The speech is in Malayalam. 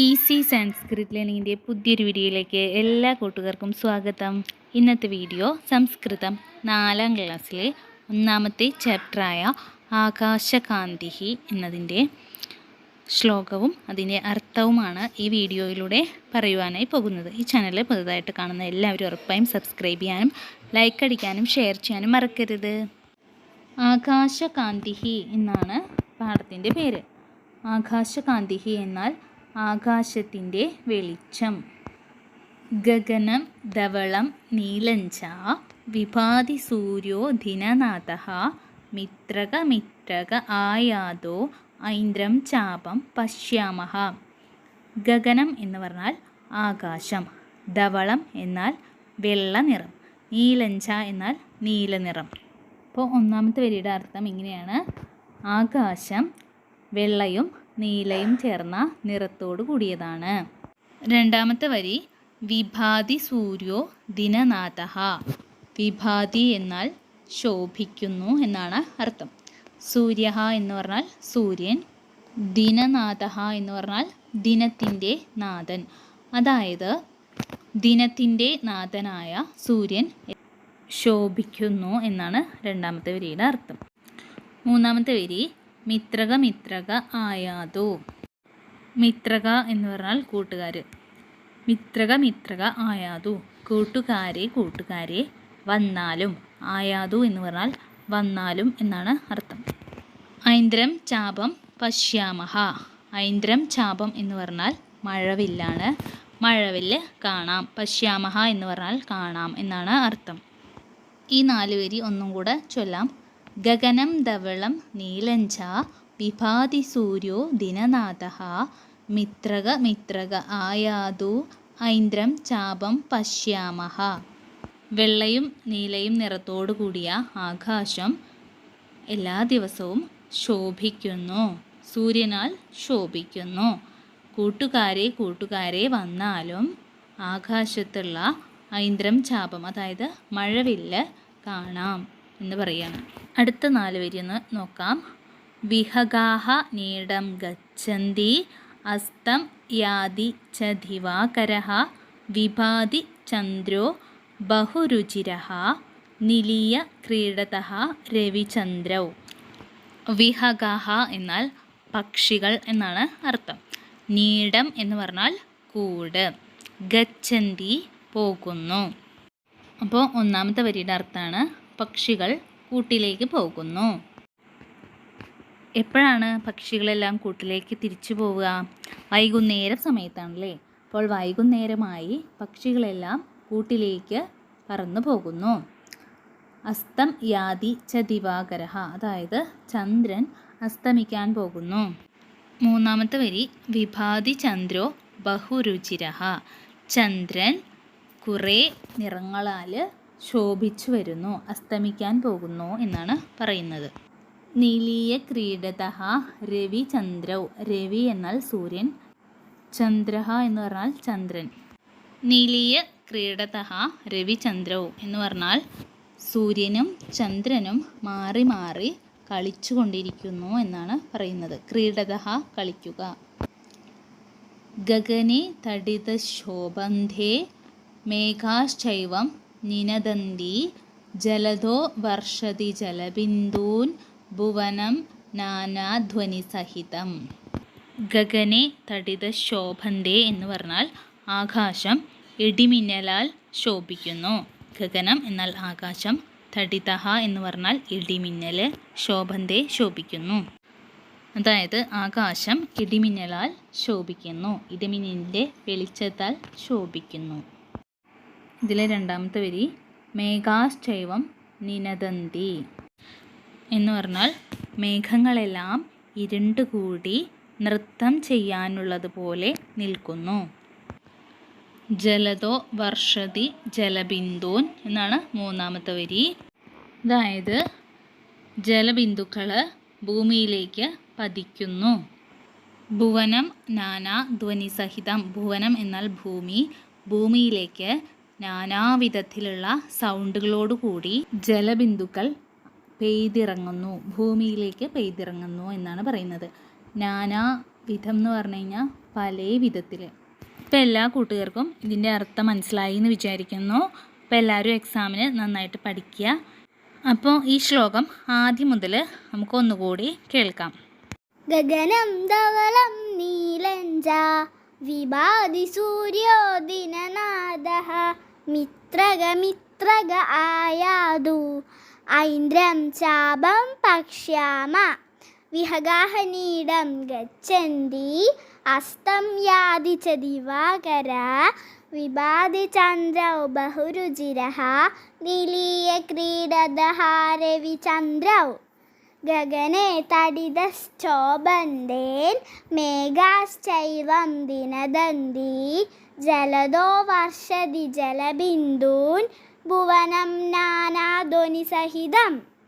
ഈസി സംസ്കൃത് ലേണിങ്ങിന്റെ പുതിയൊരു വീഡിയോയിലേക്ക് എല്ലാ കൂട്ടുകാർക്കും സ്വാഗതം. ഇന്നത്തെ വീഡിയോ സംസ്കൃതം നാലാം ക്ലാസ്സിലെ ഒന്നാമത്തെ ചാപ്റ്ററായ ആകാശകാന്തിഹി എന്നതിന്റെ ശ്ലോകവും അതിന്റെ അർത്ഥവുമാണ് ഈ വീഡിയോയിലൂടെ പറയുവാനായി പോകുന്നത്. ഈ ചാനലിൽ പുതുതായിട്ട് കാണുന്ന എല്ലാവരും ഉറപ്പായും സബ്സ്ക്രൈബ് ചെയ്യാനും ലൈക്ക് അടിക്കാനും ഷെയർ ചെയ്യാനും മറക്കരുത്. ആകാശകാന്തിഹി എന്നാണ് പാഠത്തിന്റെ പേര്. ആകാശകാന്തിഹി എന്നാൽ ആകാശത്തിന്റെ വെളിച്ചം. ഗഗനം ധവളം നീലഞ്ച വിഭാതി സൂര്യോ ദിനനാഥ മിത്രക മിത്രക ആയാതോ ഐന്ദ്രം ചാപം പശ്യാമഹ. ഗഗനം എന്ന് പറഞ്ഞാൽ ആകാശം. ധവളം എന്നാൽ വെള്ള നിറം. നീലഞ്ച എന്നാൽ നീല നിറം. അപ്പോൾ ഒന്നാമത്തെ വരിയുടെ അർത്ഥം ഇങ്ങനെയാണ്. ആകാശം വെള്ളയും നീലയും ചേർന്ന നിറത്തോടു കൂടിയതാണ്. രണ്ടാമത്തെ വരി വിഭാതി സൂര്യോ ദിനനാഥ. വിഭാതി എന്നാൽ ശോഭിക്കുന്നു എന്നാണ് അർത്ഥം. സൂര്യ എന്ന് പറഞ്ഞാൽ സൂര്യൻ ദിനനാഥ എന്ന് പറഞ്ഞാൽ ദിനത്തിന്റെ നാഥൻ. അതായത് ദിനത്തിന്റെ നാഥനായ സൂര്യൻ ശോഭിക്കുന്നു എന്നാണ് രണ്ടാമത്തെ വരിയുടെ അർത്ഥം. മൂന്നാമത്തെ വരി മിത്രക മിത്രക ആയാതു. മിത്രക എന്ന് പറഞ്ഞാൽ കൂട്ടുകാർ മിത്രക മിത്രക ആയാതു. കൂട്ടുകാരെ കൂട്ടുകാരെ വന്നാലും. ആയാതു എന്ന് പറഞ്ഞാൽ വന്നാലും എന്നാണ് അർത്ഥം. ഐന്ദ്രം ചാപം പശ്യാമഹ. ഐന്ദ്രം ചാപം എന്ന് പറഞ്ഞാൽ മഴവില്ലാണ്. മഴവില്ല് കാണാം. പശ്യാമഹ എന്ന് പറഞ്ഞാൽ കാണാം എന്നാണ് അർത്ഥം. ഈ നാല് വരി ഒന്നും കൂടെ ചൊല്ലാം. ഗഗനം ധവളം നീലഞ്ച വിഭാതി സൂര്യോ ദിനനാഥ മിത്രക മിത്രക ആയാതു ഐന്ദ്രം ചാപം പശ്യാമഹ വെള്ളയും നീലയും നിറത്തോടു കൂടിയ ആകാശം എല്ലാ ദിവസവും ശോഭിക്കുന്നു. സൂര്യനാൽ ശോഭിക്കുന്നു. കൂട്ടുകാരെ കൂട്ടുകാരെ വന്നാലും ആകാശത്തുള്ള ഐന്ദ്രം ചാപം അതായത് മഴവില്ല് കാണാം. എന്ന് പറയുകയാണ് അടുത്ത നാല് വരി ഒന്ന് നോക്കാം. വിഹഗാഹ നീടം ഗച്ഛന്തി അസ്തം യാതി ച ദിവാകര വിഭാതി ചന്ദ്രോ ബഹുരുചിര നിലീയ ക്രീഡത രവിചന്ദ്രൗ. വിഹഗാഹ എന്നാൽ പക്ഷികൾ എന്നാണ് അർത്ഥം. നീടം എന്ന് പറഞ്ഞാൽ കൂട്. ഗച്ഛന്തി പോകുന്നു. അപ്പോൾ ഒന്നാമത്തെ വരിയുടെ അർത്ഥമാണ് പക്ഷികൾ കൂട്ടിലേക്ക് പോകുന്നു. എപ്പോഴാണ് പക്ഷികളെല്ലാം കൂട്ടിലേക്ക് തിരിച്ചു പോവുക? വൈകുന്നേരം സമയത്താണല്ലേ. അപ്പോൾ വൈകുന്നേരമായി പക്ഷികളെല്ലാം കൂട്ടിലേക്ക് പറന്നു പോകുന്നു. അസ്തം യാതി ച അതായത് ചന്ദ്രൻ അസ്തമിക്കാൻ പോകുന്നു. മൂന്നാമത്തെ വരി വിഭാതി ചന്ദ്രോ ബഹുരുചിരഹ ചന്ദ്രൻ കുറേ നിറങ്ങളാൽ ശോഭിച്ചു വരുന്നു അസ്തമിക്കാൻ പോകുന്നു എന്നാണ് പറയുന്നത്. നീലീയ ക്രീഡത രവി ചന്ദ്രൗ രവി എന്നാൽ സൂര്യൻ ചന്ദ്ര എന്ന് പറഞ്ഞാൽ ചന്ദ്രൻ. നീലീയ ക്രീഡത രവിചന്ദ്രൗ എന്ന് പറഞ്ഞാൽ സൂര്യനും ചന്ദ്രനും മാറി മാറി കളിച്ചു കൊണ്ടിരിക്കുന്നു എന്നാണ് പറയുന്നത്. ക്രീഡത കളിക്കുക. ഗഗനെ തടിത ശോഭന്ധേ മേഘാശ്ചൈവം നിനദന്തി ജലധോ വർഷതി ജലബിന്ദൂൻ ഭുവനം നാനാധ്വനിസഹിതം. ഗഗനെ തടിത ശോഭന്തേ എന്ന് പറഞ്ഞാൽ ആകാശം ഇടിമിന്നലാൽ ശോഭിക്കുന്നു. ഗഗനം എന്നാൽ ആകാശം തടിതഹ എന്ന് പറഞ്ഞാൽ ഇടിമിന്നൽ ശോഭന്തേ ശോഭിക്കുന്നു. അതായത് ആകാശം ഇടിമിന്നലാൽ ശോഭിക്കുന്നു. ഇടിമിന്നലിന്റെ വെളിച്ചത്താൽ ശോഭിക്കുന്നു. ഇതിലെ രണ്ടാമത്തെ വരി മേഘാശ്ചൈവം നിനദന്തി എന്ന് പറഞ്ഞാൽ മേഘങ്ങളെല്ലാം ഇരുണ്ടുകൂടി നൃത്തം ചെയ്യാനുള്ളതുപോലെ നിൽക്കുന്നു. ജലതോ വർഷതി ജലബിന്ദൂൻ എന്നാണ് മൂന്നാമത്തെ വരി. അതായത് ജലബിന്ദുക്കൾ ഭൂമിയിലേക്ക് പതിക്കുന്നു. ഭുവനം നാനാ ധ്വനിസഹിതം ഭുവനം എന്നാൽ ഭൂമി ഭൂമിയിലേക്ക് നാനാവിധത്തിലുള്ള സൗണ്ടുകളോടുകൂടി ജലബിന്ദുക്കൾ പെയ്തിറങ്ങുന്നു. ഭൂമിയിലേക്ക് പെയ്തിറങ്ങുന്നു എന്നാണ് പറയുന്നത്. നാനാവിധം എന്ന് പറഞ്ഞു കഴിഞ്ഞാൽ പല വിധത്തിൽ ഇപ്പം എല്ലാ കൂട്ടുകാർക്കും ഇതിന്റെ അർത്ഥം മനസ്സിലായി എന്ന് വിചാരിക്കുന്നു. അപ്പോൾ എല്ലാവരും എക്സാമിന് നന്നായിട്ട് പഠിക്കുക അപ്പോൾ ഈ ശ്ലോകം ആദ്യം മുതൽ നമുക്ക് ഒന്നുകൂടി കേൾക്കാം. ഗഗനം ധവളം നീലഞ്ച വിഭാതി സൂര്യോ ദിനനാദഃ മിത്രഗ മിത്രഗ ആയാതു. ഐന്ദ്രം ചാപം പക്ഷ്യാമ വിഹഗാഹനീടം ഗച്ഛന്തി. അസ്തം യാതി ച ദിവാകര. വിഭാതി ചന്ദ്രൗ ബഹുരുചിരഃ നിലീയ ക്രീഡദഹാരവിചന്ദ്രൗ ഗഗനെ മേഘാശ്ചൈവം ദിനദന്തി ജലദോ വർഷതി ജലബിന്ദൂൻ ഭുവനം നാനാധ്വനിസഹിതം